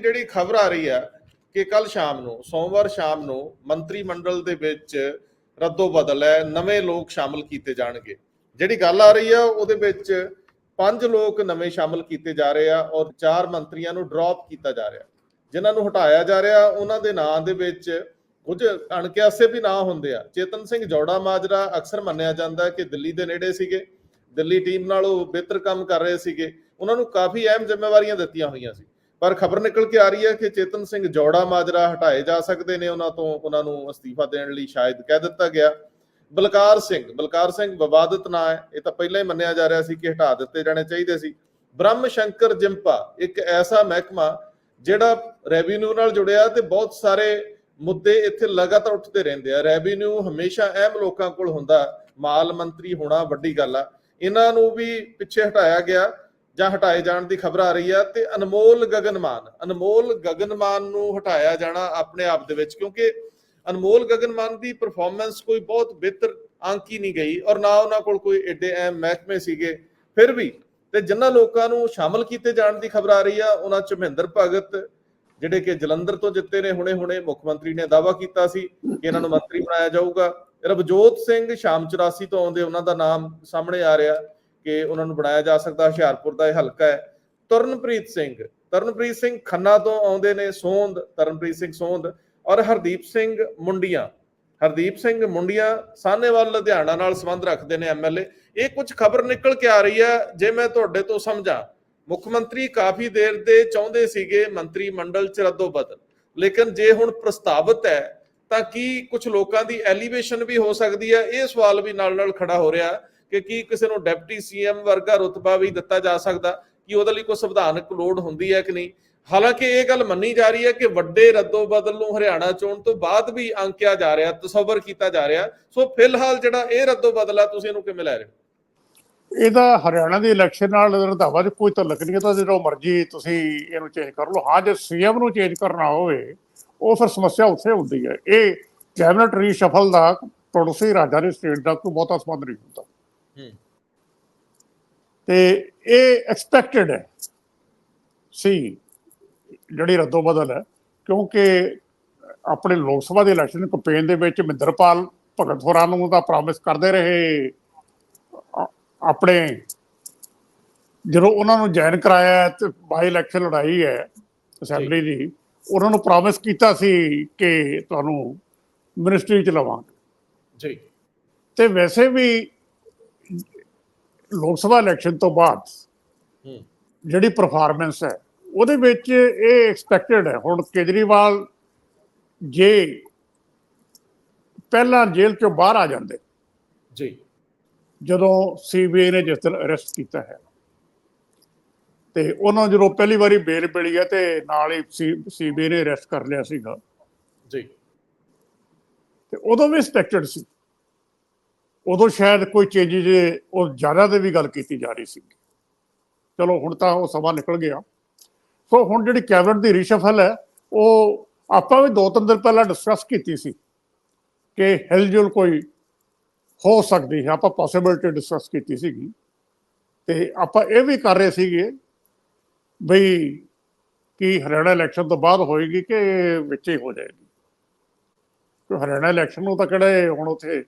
ਜਿਹੜੀ ਖਬਰ ਆ ਰਹੀ ਹੈ ਕਿ ਕੱਲ ਸ਼ਾਮ ਨੂੰ, ਸੋਮਵਾਰ ਸ਼ਾਮ ਨੂੰ ਮੰਤਰੀ ਮੰਡਲ ਦੇ ਵਿੱਚ ਰੱਦੋ ਬਦਲ ਹੈ, ਨਵੇਂ ਲੋਕ ਸ਼ਾਮਲ ਕੀਤੇ ਜਾਣਗੇ। ਜਿਹੜੀ ਗੱਲ ਆ ਰਹੀ ਆ, ਉਹਦੇ ਵਿੱਚ ਪੰਜ ਲੋਕ ਨਵੇਂ ਸ਼ਾਮਲ ਕੀਤੇ ਜਾ ਰਹੇ ਆ ਔਰ ਚਾਰ ਮੰਤਰੀਆਂ ਨੂੰ ਡ੍ਰੌਪ ਕੀਤਾ ਜਾ ਰਿਹਾ। ਜਿਨ੍ਹਾਂ ਨੂੰ ਹਟਾਇਆ ਜਾ ਰਿਹਾ, ਉਹਨਾਂ ਦੇ ਨਾਂ ਦੇ ਵਿੱਚ ਕੁਝ ਅਣਕਿਆਸੇ ਵੀ ਨਾਂ ਹੁੰਦੇ ਆ। ਚੇਤਨ ਸਿੰਘ ਜੌੜਾ ਮਾਜਰਾ ਅਕਸਰ ਮੰਨਿਆ ਜਾਂਦਾ ਕਿ ਦਿੱਲੀ ਦੇ ਨੇੜੇ ਸੀਗੇ। ਦਿੱਲੀ ਟੀਮ ਨਾਲ ਉਹ ਬਿਹਤਰ ਕੰਮ ਕਰ ਰਹੇ ਸੀਗੇ। ਉਹਨਾਂ ਨੂੰ ਕਾਫੀ ਅਹਿਮ ਜ਼ਿੰਮੇਵਾਰੀਆਂ ਦਿੱਤੀਆਂ ਹੋਈਆਂ ਸੀ। ਪਰ ਖਬਰ ਨਿਕਲ ਕੇ ਆ ਰਹੀ ਹੈ ਕਿ ਚੇਤਨ ਸਿੰਘ ਜੋੜਾ ਮਾਜਰਾ ਹਟਾਏ ਜਾ ਸਕਦੇ ਨੇ ਉਹਨਾਂ ਤੋਂ, ਉਹਨਾਂ ਨੂੰ ਅਸਤੀਫਾ ਦੇਣ ਲਈ ਸ਼ਾਇਦ ਕਹਿ ਦਿੱਤਾ ਗਿਆ। ਬਲਕਾਰ ਸਿੰਘ ਬਲਕਾਰ ਸਿੰਘ ਵਿਵਾਦਤ ਨਾਂ ਹੈ। ਇਹ ਤਾਂ ਪਹਿਲਾਂ ਹੀ ਮੰਨਿਆ ਜਾ ਰਿਹਾ ਸੀ ਕਿ ਹਟਾ ਦਿੱਤੇ ਜਾਣੇ ਚਾਹੀਦੇ ਸੀ। ਬ੍ਰਹਮ ਸ਼ੰਕਰ ਜਿੰਪਾ, ਇੱਕ ਐਸਾ ਮਹਿਕਮਾ ਜਿਹੜਾ ਰੈਵਨਿਊ ਨਾਲ ਜੁੜਿਆ ਤੇ ਬਹੁਤ ਸਾਰੇ ਮੁੱਦੇ ਇੱਥੇ ਲਗਾਤਾਰ ਉੱਠਦੇ ਰਹਿੰਦੇ ਆ। ਰੈਵਨਿਊ ਹਮੇਸ਼ਾ ਅਹਿਮ ਲੋਕਾਂ ਕੋਲ ਹੁੰਦਾ। ਮਾਲ ਮੰਤਰੀ ਹੋਣਾ ਵੱਡੀ ਗੱਲ ਆ। ਇਹਨਾਂ ਨੂੰ ਵੀ ਪਿੱਛੇ ਹਟਾਇਆ ਗਿਆ। ਜਾਂ ਹਟਾਏ ਜਾਣ ਦੀ ਖਬਰ ਆ ਰਹੀ ਆ ਤੇ ਅਨਮੋਲ ਗਗਨਮਾਨ ਅਨਮੋਲ ਗਗਨਮਾਨ ਨੂੰ ਹਟਾਇਆ ਜਾਣਾ ਆਪਣੇ ਆਪ ਦੇ ਵਿੱਚ, ਕਿਉਂਕਿ ਅਨਮੋਲ ਗਗਨਮਾਨ ਦੀ ਪਰਫਾਰਮੈਂਸ ਕੋਈ ਬਹੁਤ ਬਿਹਤਰ ਆਂਕੀ ਨਹੀਂ ਗਈ ਔਰ ਨਾ ਉਹਨਾਂ ਕੋਲ ਕੋਈ ਏਡੇ ਅਹਿਮ ਮਹਿਕਮੇ ਸੀਗੇ। ਫਿਰ ਵੀ ਤੇ ਜਿਨ੍ਹਾਂ ਲੋਕਾਂ ਨੂੰ ਸ਼ਾਮਲ ਕੀਤੇ ਜਾਣ ਦੀ ਖਬਰ ਆ ਰਹੀ ਆ, ਉਹਨਾਂ ਚ ਮਹਿੰਦਰ ਭਗਤ, ਜਿਹੜੇ ਕਿ ਜਲੰਧਰ ਤੋਂ ਜਿੱਤੇ ਨੇ ਹੁਣੇ-ਹੁਣੇ, ਮੁੱਖ ਮੰਤਰੀ ਨੇ ਦਾਅਵਾ ਕੀਤਾ ਸੀ ਕਿ ਇਹਨਾਂ ਨੂੰ ਮੰਤਰੀ ਬਣਾਇਆ ਜਾਊਗਾ। ਰਵਜੋਤ ਸਿੰਘ ਸ਼ਾਮ 84 ਤੋਂ ਆਉਂਦੇ ਉਹਨਾਂ ਦਾ ਨਾਮ ਸਾਹਮਣੇ ਆ ਰਿਹਾ। ਕਿ ਉਹਨਾਂ ਨੂੰ ਬਣਾਇਆ ਜਾ ਸਕਦਾ, ਹੁਸ਼ਿਆਰਪੁਰ ਦਾ ਇਹ ਹਲਕਾ ਹੈ। ਤਰਨਪ੍ਰੀਤ ਸਿੰਘ ਤਰਨਪ੍ਰੀਤ ਸਿੰਘ ਖੰਨਾ ਤੋਂ ਆਉਂਦੇ ਨੇ ਸੋਂਦ, ਤਰਨਪ੍ਰੀਤ ਸਿੰਘ ਸੋਂਦ ਔਰ ਹਰਦੀਪ ਸਿੰਘ ਮੁੰਡੀਆਂ। ਹਰਦੀਪ ਸਿੰਘ ਮੁੰਡੀਆਂ ਸਾਹਨੇਵਾਲ, ਲੁਧਿਆਣਾ ਨਾਲ ਸੰਬੰਧ ਰੱਖਦੇ ਨੇ ਐਮਐਲਏ ਇਹ ਕੁਝ ਖਬਰ ਨਿਕਲ ਕੇ ਆ ਰਹੀ ਹੈ, ਜੇ ਮੈਂ ਤੁਹਾਡੇ ਤੋਂ ਸਮਝਾਂ। ਮੁੱਖ ਮੰਤਰੀ ਕਾਫੀ ਦੇਰ ਦੇ ਚਾਹੁੰਦੇ ਸੀਗੇ, ਮੰਤਰੀ ਮੰਡਲ ਚ ਰੱਦੋ ਬਦਲ। ਲੇਕਿਨ ਜੇ ਹੁਣ ਪ੍ਰਸਤਾਵਿਤ ਹੈ, ਤਾਂ ਕੀ ਕੁਝ ਲੋਕਾਂ ਦੀ ਐਲੀਵੇਸ਼ਨ ਵੀ ਹੋ ਸਕਦੀ ਹੈ? ਇਹ ਸਵਾਲ ਵੀ ਨਾਲ ਨਾਲ ਖੜਾ ਹੋ ਰਿਹਾ। ਕਿ ਕੀ ਕਿਸੇ ਨੂੰ ਡਿਪਟੀ ਸੀਐਮ ਵਰਗਾ ਰੁਤਬਾ ਵੀ ਦਿੱਤਾ ਜਾ ਸਕਦਾ, ਕਿ ਉਹਦੇ ਲਈ ਕੋਈ ਸੰਵਿਧਾਨਕ ਲੋੜ ਹੁੰਦੀ ਹੈ ਕਿ ਨਹੀਂ? ਹਾਲਾਂਕਿ ਇਹ ਗੱਲ ਮੰਨੀ ਜਾ ਰਹੀ ਹੈ ਕਿ ਵੱਡੇ ਰੱਦੋ ਬਦਲ ਨੂੰ ਹਰਿਆਣਾ ਚੋਣ ਤੋਂ ਬਾਅਦ ਵੀ ਅੰਕਿਆ ਜਾ ਰਿਹਾ, ਤਸਵਰ ਕੀਤਾ ਜਾ ਰਿਹਾ। ਸੋ ਫਿਲਹਾਲ ਜਿਹੜਾ ਇਹ ਰੱਦੋ ਬਦਲ ਆ, ਤੁਸੀਂ ਇਹਨੂੰ ਕਿਵੇਂ ਲੈ ਰਹੇ ਹੋ? ਇਹਦਾ ਹਰਿਆਣਾ ਦੀ ਇਲੈਕਸ਼ਨ ਨਾਲ ਰੰਧਾਵਾ 'ਚ ਕੋਈ ਤਲਕ ਨਹੀਂ ਹੈ, ਤਾਂ ਜਦੋਂ ਮਰਜ਼ੀ ਤੁਸੀਂ ਇਹਨੂੰ ਚੇਂਜ ਕਰ ਲਓ। ਹਾਂ, ਜੇ ਸੀਐਮ ਨੂੰ ਚੇਂਜ ਕਰਨਾ ਹੋਵੇ, ਉਹ ਫਿਰ ਸਮੱਸਿਆ ਉੱਥੇ ਹੁੰਦੀ ਹੈ। ਇਹ ਕੈਬਨਿਟ ਰੀਸ਼ਫਲ ਦਾ, ਪੜੋਸੀ ਰਾਜਾ ਦੀ ਸਟੇਟ ਦਾ ਕੋਈ ਬਹੁਤਾ ਸੰਬੰਧ ਨਹੀਂ ਹੁੰਦਾ। ਤੇ ਇਹ ਐਕਸਪੈਕਟਡ ਹੈ। ਸੀ ਜਿਹੜੀ ਰੱਦੋ ਬਦਲ ਹੈ ਕਿਉਂਕਿ ਆਪਣੇ ਲੋਕ ਸਭਾ ਦੇ ਇਲੈਕਸ਼ਨ ਕੈਂਪੇਨ ਦੇ ਵਿੱਚ ਮਹਿੰਦਰਪਾਲ ਭਗਤ ਹੋਰਾਂ ਨੂੰ ਤਾਂ ਪ੍ਰੋਮਿਸ ਕਰਦੇ ਰਹੇ। ਆਪਣੇ ਜਦੋਂ ਉਹਨਾਂ ਨੂੰ ਜੁਆਇਨ ਕਰਾਇਆ ਤੇ ਬਾਈ ਇਲੈਕਸ਼ਨ ਲੜਾਈ ਹੈ ਅਸੈਂਬਲੀ ਦੀ ਉਹਨਾਂ ਨੂੰ ਪ੍ਰੋਮਿਸ ਕੀਤਾ ਸੀ ਕਿ ਤੁਹਾਨੂੰ ਮਿਨਿਸਟਰੀ ਚ ਲਵਾਂਗੇ। ਜੀ। ਤੇ ਵੈਸੇ ਵੀ ਲੋਕ ਸਭਾ ਇਲੈਕਸ਼ਨ ਤੋਂ ਬਾਅਦ ਜਿਹੜੀ ਪਰਫਾਰਮੈਂਸ ਹੈ ਉਹਦੇ ਵਿੱਚ ਇਹ ਐਕਸਪੈਕਟਡ ਹੈ। ਹੁਣ ਕੇਜਰੀਵਾਲ ਜੇ ਪਹਿਲਾਂ ਜੇਲ੍ਹ ਚੋਂ ਬਾਹਰ ਆ ਜਾਂਦੇ ਜੀ। ਜਦੋਂ ਸੀਬੀਆਈ ਨੇ ਜਿਸ ਦਿਨ ਅਰੈਸਟ ਕੀਤਾ ਹੈ ਤੇ ਉਹਨਾਂ ਜਦੋਂ ਪਹਿਲੀ ਵਾਰੀ ਬੇਲ ਮਿਲੀ ਹੈ ਤੇ ਨਾਲ ਹੀ ਸੀਬੀਆਈ ਨੇ ਅਰੈਸਟ ਕਰ ਲਿਆ ਸੀਗਾ। ਜੀ। ਤੇ ਉਦੋਂ ਵੀ ਐਕਸਪੈਕਟਡ ਸੀ। ਉਦੋਂ ਸ਼ਾਇਦ ਕੋਈ ਚੇਂਜਿਸ ਉਹ ਜ਼ਿਆਦਾ ਦੇ ਵੀ ਗੱਲ ਕੀਤੀ ਜਾ ਰਹੀ ਸੀ। ਚਲੋ, ਹੁਣ ਤਾਂ ਉਹ ਸਮਾਂ ਨਿਕਲ ਗਿਆ। ਸੋ ਹੁਣ ਜਿਹੜੀ ਕੈਬਨਿਟ ਦੀ ਰੀਸ਼ਫਲ ਹੈ, ਉਹ ਆਪਾਂ ਵੀ ਦੋ ਤਿੰਨ ਦਿਨ ਪਹਿਲਾਂ ਡਿਸਕਸ ਕੀਤੀ ਸੀ ਕਿ ਹਿਲਜੁਲ ਕੋਈ ਹੋ ਸਕਦੀ ਹੈ। ਆਪਾਂ ਪੋਸਿਬਿਲਿਟੀ ਡਿਸਕਸ ਕੀਤੀ ਸੀਗੀ। ਤੇ ਆਪਾਂ ਇਹ ਵੀ ਕਰ ਰਹੇ ਸੀਗੇ ਬਈ ਕਿ ਹਰਿਆਣਾ ਇਲੈਕਸ਼ਨ ਤੋਂ ਬਾਅਦ ਹੋਏਗੀ ਕਿ ਵਿੱਚ ਹੀ ਹੋ ਜਾਏਗੀ। ਕਿ ਹਰਿਆਣਾ ਇਲੈਕਸ਼ਨ ਨੂੰ ਤਾਂ ਕਿਹੜੇ ਹੁਣ ਉੱਥੇ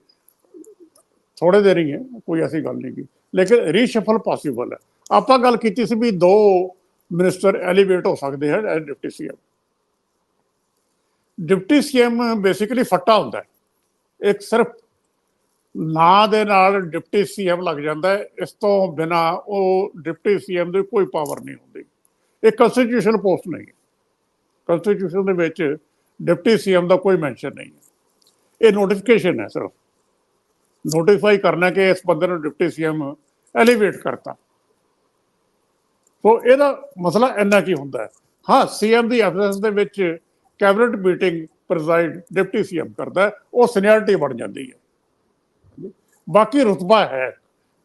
ਥੋੜੇ ਦੇਰ ਹੀ ਹੈ, ਕੋਈ ਐਸੀ ਗੱਲ ਨਹੀਂ ਗੀ। ਲੇਕਿਨ ਰੀਸ਼ਫਲ ਪੋਸੀਬਲ ਹੈ। ਆਪਾਂ ਗੱਲ ਕੀਤੀ ਸੀ ਵੀ ਦੋ ਮਿਨਿਸਟਰ ਐਲੀਵੇਟ ਹੋ ਸਕਦੇ ਹਨ as deputy CM. Deputy CM basically ਫੱਟਾ ਹੁੰਦਾ ਹੈ। ਇੱਕ ਸਿਰਫ ਨਾਂ ਦੇ ਨਾਲ ਡਿਪਟੀ ਸੀਐਮ ਲੱਗ ਜਾਂਦਾ ਹੈ। ਇਸ ਤੋਂ ਬਿਨਾ ਉਹ ਡਿਪਟੀ ਸੀਐਮ ਦੀ ਕੋਈ ਪਾਵਰ ਨਹੀਂ ਹੁੰਦੀ। ਇਹ ਕਨਸਟੀਟਿਊਸ਼ਨ ਪੋਸਟ ਨਹੀਂ ਹੈ। ਕਨਸਟੀਟਿਊਸ਼ਨ ਦੇ ਵਿੱਚ ਡਿਪਟੀ ਸੀਐਮ ਦਾ ਕੋਈ ਮੈਂਸ਼ਨ ਨਹੀਂ ਹੈ। ਇਹ ਨੋਟੀਫਿਕੇਸ਼ਨ ਹੈ ਸਿਰਫ। ਨੋਟੀਫਾਈ ਕਰਨਾ ਕਿ ਇਸ ਬੰਦੇ ਨੂੰ ਡਿਪਟੀ ਸੀਐਮ ਐਲੀਵੇਟ ਕਰਤਾ। ਸੋ ਇਹਦਾ ਮਸਲਾ ਇੰਨਾ ਕੀ ਹੁੰਦਾ ਹੈ। ਹਾਂ ਸੀਐਮ ਦੀ ਐਬਸੈਂਸ ਦੇ ਵਿੱਚ cabinet meeting preside deputy CM ਕਰਦਾ ਉਹ ਸੀਨੀਅਰਿਟੀ ਬਣ ਜਾਂਦੀ ਹੈ। ਬਾਕੀ ਰੁਤਬਾ ਹੈ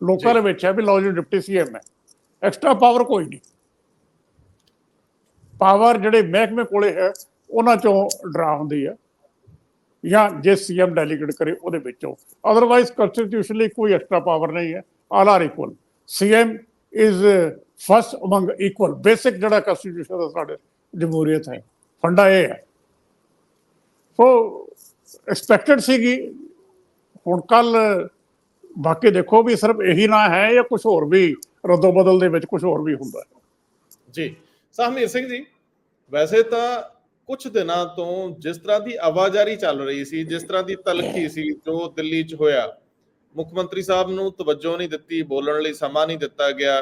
ਲੋਕਾਂ ਦੇ ਵਿੱਚ ਹੈ ਵੀ ਲਓ ਜੀ ਡਿਪਟੀ ਸੀਐਮ ਹੈ। ਐਕਸਟਰਾ ਪਾਵਰ ਕੋਈ ਨਹੀਂ। ਪਾਵਰ ਜਿਹੜੇ ਮਹਿਕਮੇ ਕੋਲੇ ਹੈ ਉਹਨਾਂ ਚੋਂ ਡਰਾ ਹੁੰਦੀ ਹੈ। ਜਾਂ ਜੇ ਸੀਐਮ ਡੈਲੀਗੇਟ ਕਰੇ ਉਹਦੇ ਵਿੱਚੋਂ। ਅਦਰਵਾਈਜ਼ ਕਨਸਟੀਟਿਊਸ਼ਨਲੀ ਕੋਈ ਐਕਸਟਰਾ ਪਾਵਰ ਨਹੀਂ ਹੈ। All are equal CM is first among equal basic ਜਿਹੜਾ ਕਨਸਟੀਟਿਊਸ਼ਨ ਦਾ ਸਾਡੇ ਜਮਹੂਰੀਅਤ ਹੈ। ਫੰਡਾ ਇਹ ਹੈ। ਸੋ ਐਕਸਪੈਕਟਡ ਸੀਗੀ। ਹੁਣ ਕੱਲ ਬਾਕੀ ਦੇਖੋ ਵੀ ਸਿਰਫ ਇਹੀ ਨਾ ਹੈ ਜਾਂ ਕੁਝ ਹੋਰ ਵੀ ਰਦੋ ਬਦਲ ਦੇ ਵਿੱਚ ਕੁਝ ਹੋਰ ਵੀ ਹੁੰਦਾ ਹੈ। ਜੀ। ਸਾਹਮੀਰ ਸਿੰਘ ਜੀ, ਵੈਸੇ ਤਾਂ ਕੁਝ ਦਿਨਾਂ ਤੋਂ ਜਿਸ ਤਰ੍ਹਾਂ ਦੀ ਆਵਾਜ਼ਾਰੀ ਚੱਲ ਰਹੀ ਸੀ, ਜਿਸ ਤਰ੍ਹਾਂ ਦੀ ਤਲਖੀ ਸੀ ਜੋ ਦਿੱਲੀ 'ਚ ਹੋਇਆ, ਮੁੱਖ ਮੰਤਰੀ ਸਾਹਿਬ ਨੂੰ ਤਵੱਜੋ ਨਹੀਂ ਦਿੱਤੀ, ਬੋਲਣ ਲਈ ਸਮਾਂ ਨਹੀਂ ਦਿੱਤਾ ਗਿਆ।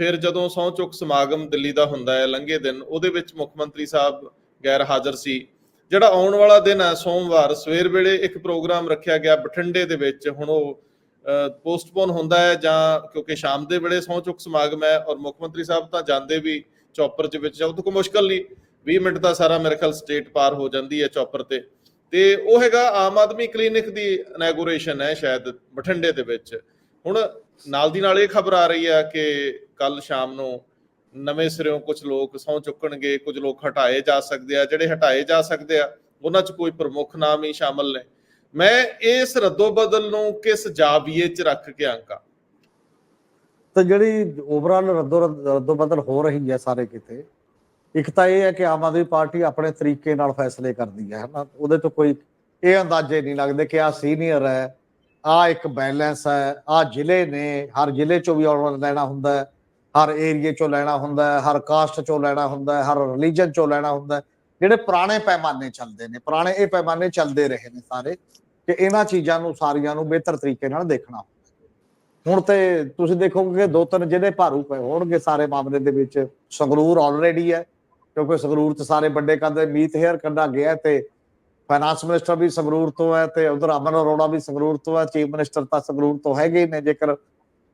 ਫਿਰ ਜਦੋਂ ਸਹੁੰ ਚੁੱਕ ਸਮਾਗਮ ਦਿੱਲੀ ਦਾ ਹੁੰਦਾ ਹੈ, ਲੰਘੇ ਦਿਨ, ਉਹਦੇ ਵਿੱਚ ਮੁੱਖ ਮੰਤਰੀ ਸਾਹਿਬ ਗੈਰ ਹਾਜ਼ਰ ਸੀ। ਜਿਹੜਾ ਆਉਣ ਵਾਲਾ ਦਿਨ ਹੈ, ਸੋਮਵਾਰ, ਸਵੇਰ ਵੇਲੇ ਇੱਕ ਪ੍ਰੋਗਰਾਮ ਰੱਖਿਆ ਗਿਆ ਬਠਿੰਡੇ ਦੇ ਵਿੱਚ, ਹੁਣ ਉਹ ਪੋਸਟਪੋਨ ਹੁੰਦਾ ਹੈ ਜਾਂ ਕਿਉਂਕਿ ਸ਼ਾਮ ਦੇ ਵੇਲੇ ਸਹੁੰ ਚੁੱਕ ਸਮਾਗਮ ਹੈ ਔਰ ਮੁੱਖ ਮੰਤਰੀ ਸਾਹਿਬ ਤਾਂ ਜਾਂਦੇ ਵੀ ਚੌਪਰ ਦੇ ਵਿੱਚ ਜਾਓ ਤਾਂ ਕੋਈ ਮੁਸ਼ਕਲ ਨਹੀਂ। 20 ਮਿੰਟ ਦਾ ਸਾਰਾ ਮੇਰੇ ਖਿਆਲ ਸਟੇਟ ਪਾਰ ਹੋ ਜਾਂਦੀ ਹੈ ਚੌਪਰ ਤੇ। ਤੇ ਉਹ ਹੈਗਾ ਆਮ ਆਦਮੀ ਕਲੀਨਿਕ ਦੀ ਇਨੈਗੋਰੇਸ਼ਨ ਹੈ ਸ਼ਾਇਦ ਬਠਿੰਡੇ ਦੇ ਵਿੱਚ। ਹੁਣ ਨਾਲ ਦੀ ਨਾਲ ਇਹ ਖਬਰ ਆ ਰਹੀ ਹੈ ਕਿ ਕੱਲ ਸ਼ਾਮ ਨੂੰ ਨਵੇਂ ਸਿਰਿਓਂ ਕੁਝ ਲੋਕ ਸਹੁੰ ਚੁੱਕਣਗੇ, ਕੁਝ ਲੋਕ ਹਟਾਏ ਜਾ ਸਕਦੇ ਆ, ਜਿਹੜੇ ਹਟਾਏ ਜਾ ਸਕਦੇ ਆ, ਉਹਨਾਂ 'ਚ ਕੋਈ ਪ੍ਰਮੁੱਖ ਨਾਮ ਹੀ ਸ਼ਾਮਲ ਨੇ। ਮੈਂ ਇਸ ਰੱਦੋ ਬਦਲ ਨੂੰ ਕਿਸ ਜਾਵੀਏ 'ਚ ਰੱਖ ਕੇ ਆਂਕਾ? ਤਾਂ ਜਿਹੜੀ ਓਵਰਆਲ ਰੱਦੋ ਰੱਦੋ ਬਦਲ ਹੋ ਰਹੀ ਹੈ ਸਾਰੇ ਕਿਤੇ ਇੱਕ ਤਾਂ ਇਹ ਹੈ ਕਿ ਆਮ ਆਦਮੀ ਪਾਰਟੀ ਆਪਣੇ ਤਰੀਕੇ ਨਾਲ ਫੈਸਲੇ ਕਰਦੀ ਹੈ, ਹਨਾ? ਉਹਦੇ ਤੋਂ ਕੋਈ ਇਹ ਅੰਦਾਜ਼ੇ ਨਹੀਂ ਲੱਗਦੇ ਕਿ ਆ ਸੀਨੀਅਰ ਹੈ ਆ ਇੱਕ ਬੈਲੈਂਸ ਹੈ ਆ ਜ਼ਿਲ੍ਹੇ ਨੇ, ਹਰ ਜ਼ਿਲ੍ਹੇ ਚੋਂ ਵੀ ਆਰਡਰ ਲੈਣਾ ਹੁੰਦਾ ਹੈ, ਹਰ ਏਰੀਏ ਚੋਂ ਲੈਣਾ ਹੁੰਦਾ ਹੈ, ਹਰ ਕਾਸਟ ਚੋਂ ਲੈਣਾ ਹੁੰਦਾ ਹੈ, ਹਰ ਰਿਲੀਜਨ ਚੋਂ ਲੈਣਾ ਹੁੰਦਾ ਹੈ। ਜਿਹੜੇ ਪੁਰਾਣੇ ਪੈਮਾਨੇ ਚੱਲਦੇ ਨੇ, ਪੁਰਾਣੇ ਇਹ ਪੈਮਾਨੇ ਚੱਲਦੇ ਰਹੇ ਨੇ ਸਾਰੇ ਕਿ ਇਹਨਾਂ ਚੀਜ਼ਾਂ ਨੂੰ, ਸਾਰੀਆਂ ਨੂੰ ਬਿਹਤਰ ਤਰੀਕੇ ਨਾਲ ਦੇਖਣਾ ਹੁਣ ਤੇ ਤੁਸੀਂ ਦੇਖੋਗੇ ਦੋ ਤਿੰਨ ਜ਼ਿਲ੍ਹੇ ਭਾਰੂ ਪਏ ਹੋਣਗੇ, ਸਾਰੇ ਮਾਮਲੇ ਦੇ ਵਿੱਚ ਸੰਗਰੂਰ ਆਲਰੇਡੀ ਹੈ। ਕਿਉਂਕਿ ਸੰਗਰੂਰ ਚ ਸਾਰੇ ਵੱਡੇ ਕੰਦੇ ਮੀਤ ਹੇਅਰ ਕੰਡਾ ਗਿਆ ਤੇ ਫਾਈਨਾਂਸ ਮਿਨਿਸਟਰ ਵੀ ਸੰਗਰੂਰ ਤੋਂ ਹੈ ਤੇ ਉਧਰ ਅਮਨ ਅਰੋੜਾ ਵੀ ਸੰਗਰੂਰ ਤੋਂ ਹੈ ਚੀਫ ਮਿਨਿਸਟਰ ਤਾਂ ਸੰਗਰੂਰ ਤੋਂ ਹੈਗੇ ਹੀ ਨੇ, ਜੇਕਰ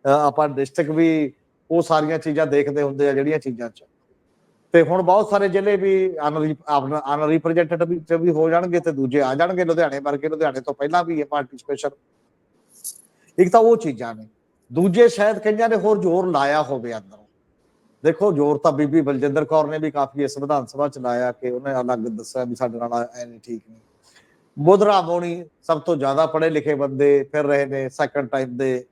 ਆਪਾਂ ਡਿਸਟ੍ਰਿਕਟ ਵੀ ਉਹ ਸਾਰੀਆਂ ਚੀਜ਼ਾਂ ਦੇਖਦੇ ਹੁੰਦੇ ਆ ਜਿਹੜੀਆਂ ਚੀਜ਼ਾਂ ਚ। ਤੇ ਹੁਣ ਬਹੁਤ ਸਾਰੇ ਜ਼ਿਲ੍ਹੇ ਵੀ ਅਨਰੀਪ੍ਰੈਜ਼ੈਂਟੇਟਿਵ ਵੀ ਵੀ ਹੋ ਜਾਣਗੇ ਤੇ ਦੂਜੇ ਆ ਜਾਣਗੇ, ਲੁਧਿਆਣੇ ਵਰਗੇ, ਲੁਧਿਆਣੇ ਤੋਂ ਪਹਿਲਾਂ ਵੀ ਇਹ ਪਾਰਟੀ ਇੱਕ ਤਾਂ ਉਹ ਚੀਜ਼ਾਂ ਨੇ। ਦੂਜੇ ਸ਼ਾਇਦ ਕਈਆਂ ਨੇ ਹੋਰ ਜ਼ੋਰ ਲਾਇਆ ਹੋਵੇ ਅੰਦਰੋਂ। ਦੇਖੋ, ਜ਼ੋਰ ਤਾਂ ਬੀਬੀ ਬਲਜਿੰਦਰ ਕੌਰ ਨੇ ਵੀ ਕਾਫੀ ਇਸ ਵਿਧਾਨ ਸਭਾ ਚ ਲਾਇਆ ਕਿ ਉਹਨੇ ਅਲੱਗ ਦੱਸਿਆ ਵੀ ਸਾਡੇ ਨਾਲ ਐ ਨਹੀਂ, ਠੀਕ ਨਹੀਂ। ਬੁੱਧਰਾ ਮੋਣੀ ਸਭ ਤੋਂ ਜ਼ਿਆਦਾ ਪੜ੍ਹੇ ਲਿਖੇ ਬੰਦੇ ਫਿਰ ਰਹੇ ਨੇ ਸੈਕੰਡ ਟਾਈਮ ਦੇ,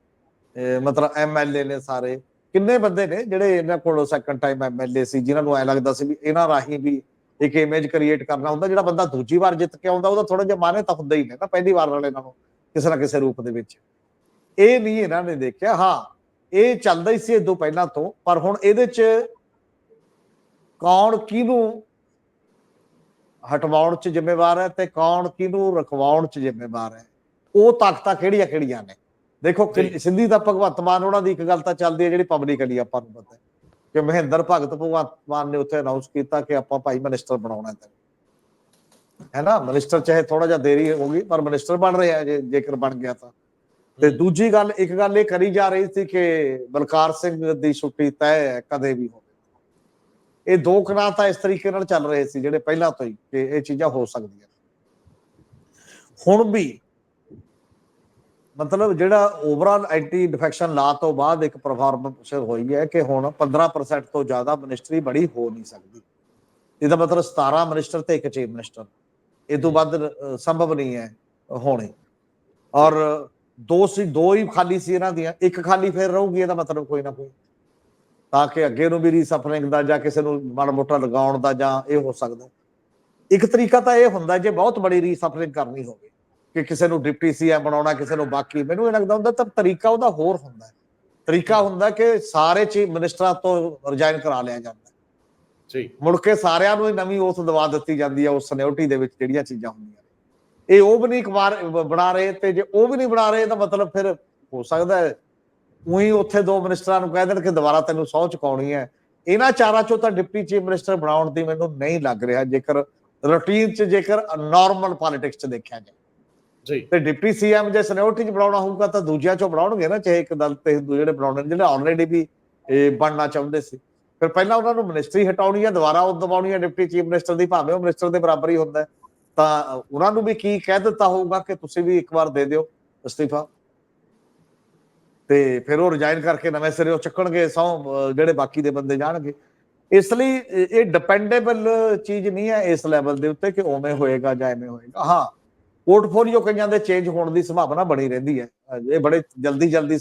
ਅਹ ਮਤਲਬ ਐਮਐਲਏ ਨੇ ਸਾਰੇ। ਕਿੰਨੇ ਬੰਦੇ ਨੇ ਜਿਹੜੇ ਇਹਨਾਂ ਕੋਲ ਸੈਕੰਡ ਟਾਈਮ ਐਮਐਲਏ ਸੀ, ਜਿਨ੍ਹਾਂ ਨੂੰ ਐ ਲੱਗਦਾ ਸੀ ਵੀ ਇਹਨਾਂ ਰਾਹੀਂ ਵੀ ਇੱਕ ਇਮੇਜ ਕ੍ਰੀਏਟ ਕਰਨਾ ਹੁੰਦਾ, ਜਿਹੜਾ ਬੰਦਾ ਦੂਜੀ ਵਾਰ ਜਿੱਤ ਕੇ ਆਉਂਦਾ, ਉਹਦਾ ਥੋੜਾ ਜਿਹਾ ਮਾਨੇ ਤਾਂ ਹੁੰਦਾ ਹੀ ਨੇ ਨਾ, ਪਹਿਲੀ ਵਾਰ ਵਾਲੇ ਨਾਲੋਂ ਕਿਸੇ ਨਾ ਕਿਸੇ ਰੂਪ ਦੇ ਵਿੱਚ। ਇਹ ਨਹੀਂ ਇਹਨਾਂ ਨੇ ਦੇਖਿਆ, ਹਾਂ ਇਹ ਚੱਲਦਾ ਹੀ ਸੀ ਇਦੋਂ ਪਹਿਲਾਂ ਤੋਂ ਪਰ ਹੁਣ ਇਹਦੇ ਚ ਕੌਣ ਕਿਹਨੂੰ ਹਟਵਾਉਣ ਚ ਜ਼ਿੰਮੇਵਾਰ ਹੈ ਤੇ ਕੌਣ ਕਿਹਨੂੰ ਰਖਵਾਉਣ ਚ ਜ਼ਿੰਮੇਵਾਰ ਹੈ? ਉਹ ਤਾਕਤਾਂ ਕਿਹੜੀਆਂ ਕਿਹੜੀਆਂ ਨੇ? ਦੇਖੋ। ਸਿੱਧੀ ਤਾਂ ਭਗਵੰਤ ਮਾਨ ਉਹਨਾਂ ਦੀ ਇੱਕ ਗੱਲ ਤਾਂ ਚੱਲਦੀ ਹੈ ਜਿਹੜੀ ਪਬਲਿਕਲੀ ਆਪਾਂ ਨੂੰ ਪਤਾ ਹੈ ਕਿ ਮਹਿੰਦਰ ਭਗਤ ਭਗਵੰਤ ਮਾਨ ਨੇ ਉੱਥੇ ਅਨਾਉਂਸ ਕੀਤਾ ਕਿ ਆਪਾਂ ਭਾਈ ਮਿਨਿਸਟਰ ਬਣਾਉਣਾ ਹੈ। ਹੈ ਨਾ? ਮਿਨਿਸਟਰ ਚਾਹੇ ਥੋੜਾ ਜਿਹਾ ਦੇਰੀ ਹੋ ਗਈ ਪਰ ਮਿਨਿਸਟਰ ਬਣ ਰਿਹਾ ਜੇ ਜੇਕਰ ਬਣ ਗਿਆ ਤਾਂ। ਤੇ ਦੂਜੀ ਗੱਲ, ਇੱਕ ਗੱਲ ਇਹ ਕਰੀ ਜਾ ਰਹੀ ਸੀ ਕਿ ਬਲਕਾਰ ਸਿੰਘ ਦੀ ਛੁੱਟੀ ਤੈਅ ਹੈ, ਕਦੇ ਵੀ ਹੋਵੇ। ਇਹ ਦੋ ਕਰਾਂ ਤਾਂ ਇਸ ਤਰੀਕੇ ਨਾਲ ਚੱਲ ਰਹੇ ਸੀ, ਜਿਹੜੇ ਪਹਿਲਾਂ ਤੋਂ ਹੀ ਕਿ ਇਹ ਚੀਜ਼ਾਂ ਹੋ ਸਕਦੀਆਂ ਹੁਣ ਵੀ ਮਤਲਬ ਜਿਹੜਾ ਓਵਰਆਲ ਐਂਟੀ ਡਿਫੈਕਸ਼ਨ ਲਾ ਤੋਂ ਬਾਅਦ ਇੱਕ ਪਰਫਾਰਮੈਂਸ ਹੋਈ ਹੈ ਕਿ ਹੁਣ 15% ਤੋਂ ਜ਼ਿਆਦਾ ਮਿਨਿਸਟਰੀ ਬੜੀ ਹੋ ਨਹੀਂ ਸਕਦੀ। ਇਹਦਾ ਮਤਲਬ 17 ਮਿਨਿਸਟਰ ਤੇ ਇੱਕ ਚੀਫ ਮਿਨਿਸਟਰ ਇਹ ਤੋਂ ਵੱਧ ਸੰਭਵ ਨਹੀਂ ਹੈ, ਹੋਣੀ। ਔਰ ਦੋ ਸੀ ਦੋ ਹੀ ਖਾਲੀ ਸੀ ਇਹਨਾਂ ਦੀਆਂ ਇੱਕ ਖਾਲੀ ਫੇਰ ਰਹੂਗੀ ਇਹਦਾ ਮਤਲਬ ਕੋਈ ਨਾ ਕੋਈ। ਤਾਂ ਕਿ ਅੱਗੇ ਨੂੰ ਵੀ ਰੀਸਫਲਿੰਗ ਦਾ ਜਾਂ ਕਿਸੇ ਨੂੰ ਮਾੜਾ ਮੋਟਾ ਲਗਾਉਣ ਦਾ ਜਾਂ ਇਹ ਹੋ ਸਕਦਾ। ਇੱਕ ਤਰੀਕਾ ਤਾਂ ਇਹ ਹੁੰਦਾ ਜੇ ਬਹੁਤ ਬੜੀ ਰੀਸਫਲਿੰਗ ਕਰਨੀ ਹੋਵੇ ਕਿ ਕਿਸੇ ਨੂੰ ਡਿਪਟੀ ਸੀਐਮ ਬਣਾਉਣਾ ਕਿਸੇ ਨੂੰ ਬਾਕੀ ਮੈਨੂੰ ਇਹ ਲੱਗਦਾ ਹੁੰਦਾ ਤਾਂ ਤਰੀਕਾ ਉਹਦਾ ਹੋਰ ਹੁੰਦਾ। ਹੈ ਤਰੀਕਾ ਹੁੰਦਾ ਕਿ ਸਾਰੇ ਚੀਫ ਮਿਨਿਸਟਰਾਂ ਤੋਂ ਰਿਜ਼ਾਈਨ ਕਰਾ ਲਿਆ ਜਾਂਦਾ। ਜੀ। ਮੁੜ ਕੇ ਸਾਰਿਆਂ ਨੂੰ ਹੀ ਨਵੀਂ ਉਸ ਦਵਾ ਦਿੱਤੀ ਜਾਂਦੀ ਹੈ ਉਸ ਸਨਿਓਰਟੀ ਦੇ ਵਿੱਚ ਜਿਹੜੀਆਂ ਚੀਜ਼ਾਂ ਹੁੰਦੀਆਂ। ਇਹ ਉਹ ਵੀ ਨਹੀਂ ਬਣਾ ਰਹੇ ਤੇ ਜੇ ਉਹ ਵੀ ਨਹੀਂ ਬਣਾ ਰਹੇ ਤਾਂ ਮਤਲਬ ਫਿਰ ਹੋ ਸਕਦਾ ਹੈ। ਉਹੀ ਉੱਥੇ ਦੋ ਮਿਨਿਸਟਰਾਂ ਨੂੰ ਕਹਿ ਦੇਣ ਕਿ ਦੁਬਾਰਾ ਤੈਨੂੰ ਸਹੁੰ ਚੁਕਾਉਣੀ ਹੈ। ਇਹਨਾਂ ਚਾਰਾਂ ਚੋਂ ਤਾਂ ਡਿਪਟੀ ਚੀਫ ਮਿਨਿਸਟਰ ਬਣਾਉਣ ਦੀ ਮੈਨੂੰ ਨਹੀਂ ਲੱਗ ਰਿਹਾ ਜੇਕਰ ਰੂਟੀਨ 'ਚ ਜੇਕਰ ਨਾਰਮਲ ਪੋਲਿਟਿਕਸ 'ਚ ਦੇਖਿਆ ਜਾਏ। ਜੀ। ਤੇ ਡਿਪਟੀ ਸੀਐਮ ਜੇ ਸਨਿਓਰਟੀ 'ਚ ਬਣਾਉਣਾ ਹੋਊਗਾ ਤਾਂ ਦੂਜਿਆਂ 'ਚੋਂ ਬਣਾਉਣਗੇ ਨਾ ਚਾਹੇ ਇੱਕ ਦਲ ਤੇ ਹਿੰਦੂ ਜਿਹੜੇ ਬਣਾਉਣੇ ਜਿਹੜੇ ਆਲਰੇਡੀ ਵੀ ਇਹ ਬਣਨਾ ਚਾਹੁੰਦੇ ਸੀ। ਫਿਰ ਪਹਿਲਾਂ ਉਹਨਾਂ ਨੂੰ ਮਿਨਿਸਟਰੀ ਹਟਾਉਣੀ ਹੈ ਦੁਬਾਰਾ ਉਹ ਦਬਾਉਣੀ ਹੈ ਡਿਪਟੀ ਚੀਫ ਮਿਨਿਸਟਰ ਦੀ ਭਾਵੇਂ ਉਹ ਮਿਨਿਸਟਰ ਦੇ ਬਰਾਬਰ ਹੀ ਹੁੰਦਾ ਹੈ, ਤਾਂ ਉਹਨਾਂ ਨੂੰ ਵੀ ਕੀ ਕਹਿ ਦਿੱਤਾ ਹੋਊਗਾ ਕਿ ਤੁਸੀਂ ਵੀ ਇੱਕ ਵਾਰ ਦੇ ਦਿਓ ਅਸਤੀਫਾ? ਤੇ ਫਿਰ ਉਹ ਰਿਜ਼ਾਈਨ ਕਰਕੇ ਨਵੇਂ ਸਿਰੇ ਉਹ ਚੱਕਣਗੇ, ਸੌ ਜਿਹੜੇ ਬਾਕੀ ਦੇ ਬੰਦੇ ਜਾਣਗੇ। ਇਸ ਲਈ ਇਹ- ਡਿਪੈਂਡੇਬਲ ਚੀਜ਼ ਨਹੀਂ ਹੈ ਇਸ ਲੈਵਲ ਦੇ ਉੱਤੇ ਕਿ ਉਵੇਂ ਹੋਏਗਾ ਜਾਂ ਐਵੇਂ ਹੋਏਗਾ। ਹਾਂ ਪੋਰਟਫੋਲੀਓ ਕਈਆਂ ਦੇ ਚੇਂਜ ਹੋਣ ਦੀ ਸੰਭਾਵਨਾ ਬਣੀ ਰਹਿੰਦੀ ਹੈ। ਇਹ ਬੜੇ ਜਲਦੀ ਜਲਦੀ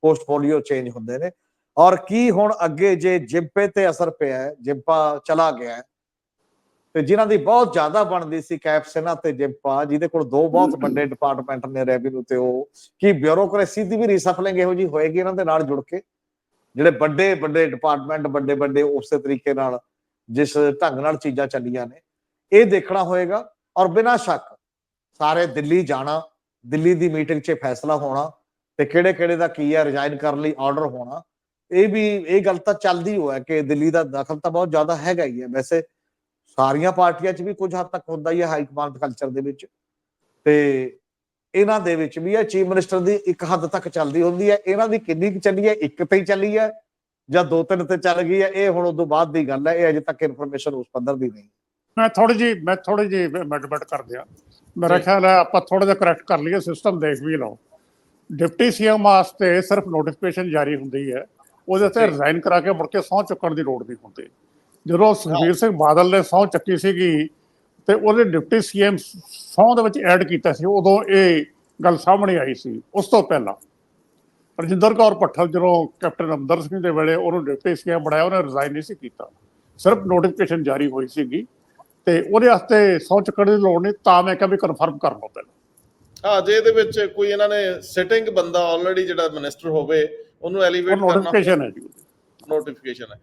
ਪੋਰਟਫੋਲੀਓ ਚੇਂਜ ਹੁੰਦੇ ਨੇ। ਔਰ ਕੀ ਹੁਣ ਅੱਗੇ ਜੇ ਜਿੰਪੇ ਤੇ ਅਸਰ ਪਿਆ ਹੈ, ਜਿੰਪਾ ਚਲਾ ਗਿਆ ਹੈ ਤੇ ਜਿਨ੍ਹਾਂ ਦੀ ਬਹੁਤ ਜ਼ਿਆਦਾ ਬਣਦੀ ਸੀ ਕੈਪਸਨਾ ਤੇ ਜਿੰਪਾ ਜਿਹਦੇ ਕੋਲ ਦੋ ਬਹੁਤ ਵੱਡੇ ਡਿਪਾਰਟਮੈਂਟ ਨੇ ਰੈਵਨਿਊ ਤੇ ਉਹ ਕੀ ਬਿਊਰੋਕ੍ਰੇਸੀ ਦੀ ਵੀ ਰੀਸਫਲਿੰਗ ਇਹੋ ਜੀ ਹੋਏਗੀ ਇਹਨਾਂ ਦੇ ਨਾਲ ਜੁੜ ਕੇ? ਜਿਹੜੇ ਵੱਡੇ ਵੱਡੇ ਡਿਪਾਰਟਮੈਂਟ ਵੱਡੇ ਵੱਡੇ ਉਸੇ ਤਰੀਕੇ ਨਾਲ ਜਿਸ ਢੰਗ ਨਾਲ ਚੀਜ਼ਾਂ ਚੱਲੀਆਂ ਨੇ ਇਹ ਦੇਖਣਾ ਹੋਏਗਾ ਔਰ ਬਿਨਾਂ ਸ਼ੱਕ ਸਾਰੇ ਦਿੱਲੀ ਜਾਣਾ ਦਿੱਲੀ ਦੀ ਮੀਟਿੰਗ 'ਚ ਫੈਸਲਾ ਹੋਣਾ ਤੇ ਕਿਹੜੇ ਕਿਹੜੇ ਦਾ ਕੀ ਹੈ ਰਿਜ਼ਾਈਨ ਕਰਨ ਲਈ ਆਰਡਰ ਹੋਣਾ ਇਹ ਵੀ ਇਹ ਗੱਲ ਤਾਂ ਚੱਲਦੀ ਹੋਇਆ ਕਿ ਦਿੱਲੀ ਦਾ ਦਖਲ ਤਾਂ ਬਹੁਤ ਜ਼ਿਆਦਾ ਹੈਗਾ ਹੀ ਹੈ। ਵੈਸੇ ਸਾਰੀਆਂ ਪਾਰਟੀਆਂ 'ਚ ਵੀ ਕੁਝ ਹੱਦ ਤੱਕ ਹੁੰਦਾ ਹੀ ਹੈ ਹਾਈ ਕਮਾਂਡ ਕਲਚਰ ਦੇ ਵਿੱਚ। ਤੇ ਇਹਨਾਂ ਦੇ ਵਿੱਚ ਵੀ ਇਹ ਚੀਫ ਮਿਨਿਸਟਰ ਦੀ ਇੱਕ ਹੱਦ ਤੱਕ ਚੱਲਦੀ ਹੁੰਦੀ ਹੈ। ਇਹਨਾਂ ਦੀ ਕਿੰਨੀ ਕੁ ਚੱਲੀ ਹੈ ਇੱਕ ਤੇ ਹੀ ਚੱਲੀ ਹੈ ਜਾਂ ਦੋ ਤਿੰਨ ਤੇ ਚੱਲ ਗਈ ਹੈ ਇਹ ਹੁਣ ਉਦੋਂ ਬਾਅਦ ਦੀ ਗੱਲ ਹੈ ਇਹ ਅਜੇ ਤੱਕ ਇਨਫੋਰਮੇਸ਼ਨ ਉਸ ਪੱਧਰ ਦੀ ਨਹੀਂ। ਮੈਂ ਥੋੜੀ ਜੀ ਮੈਂ ਥੋੜੀ ਜੀ ਮੈਡਮੈਂਟ ਕਰ ਦਿਆਂ। ਮੇਰਾ। ਖਿਆਲ ਹੈ ਆਪਾਂ ਥੋੜਾ ਜਿਹਾ ਕਰੈਕਟ ਕਰ ਲਈਏ ਸਿਸਟਮ ਦੇਖ ਵੀ ਲਓ। ਡਿਪਟੀ ਸੀਐਮ ਵਾਸਤੇ ਸਿਰਫ ਨੋਟੀਫਿਕੇਸ਼ਨ ਜਾਰੀ ਹੁੰਦੀ ਹੈ। ਉਹਦੇ ਤੇ। ਰਿਜ਼ਾਈਨ ਕਰਾ ਕੇ ਮੁੜ ਕੇ ਸਹੁੰ ਚੁੱਕਣ ਦੀ ਲੋੜ ਨਹੀਂ ਹੁੰਦੀ। ਜਦੋਂ ਸੁਖਬੀਰ ਸਿੰਘ ਬਾਦਲ ਨੇ ਸਹੁੰ ਚੱਕੀ ਸੀਗੀ ਤੇ ਉਹਦੇ ਡਿਪਟੀ ਸੀਐਮ ਸਹੁੰ ਦੇ ਵਿੱਚ ਐਡ ਕੀਤਾ ਸੀ ਉਦੋਂ ਇਹ ਗੱਲ ਸਾਹਮਣੇ ਆਈ ਸੀ ਉਸ ਤੋਂ ਪਹਿਲਾਂ। ਰਜਿੰਦਰ ਕੌਰ ਭੱਠਲ ਜਦੋਂ ਕੈਪਟਨ ਅਮਰਿੰਦਰ ਸਿੰਘ ਦੇ ਵੇਲੇ ਉਹਨੂੰ ਡਿਪਟੀ ਸੀਐਮ ਬਣਾਇਆ ਉਹਨੇ ਰਿਜ਼ਾਈਨ ਨਹੀਂ ਸੀ ਕੀਤਾ। ਸਿਰਫ ਨੋਟੀਫਿਕੇਸ਼ਨ ਜਾਰੀ ਹੋਈ ਸੀਗੀ ਤੇ ਉਹਦੇ ਵਾਸਤੇ ਸਹੁੰ ਚੁੱਕਣ ਦੀ ਲੋੜ ਨਹੀਂ ਤਾਂ ਮੈਂ ਕਿਹਾ ਵੀ ਕਨਫਰਮ ਕਰ ਲਓ ਪਹਿਲਾਂ। ਹਾਂ ਜੇ ਇਹਦੇ ਵਿੱਚ ਕੋਈ ਇਹਨਾਂ ਨੇ ਸਿਟਿੰਗ ਬੰਦਾ ਆਲਰੇਡੀ ਜਿਹੜਾ ਮਿਨਿਸਟਰ ਹੋਵੇ ਉਹਨੂੰ ਉਹ ਐਲੀਵੇਟ ਕਰਨਾ ਨੋਟੀਫਿਕੇਸ਼ਨ ਹੈ ਜੀ। ਨੋਟੀਫਿਕੇਸ਼ਨ ਹੈ।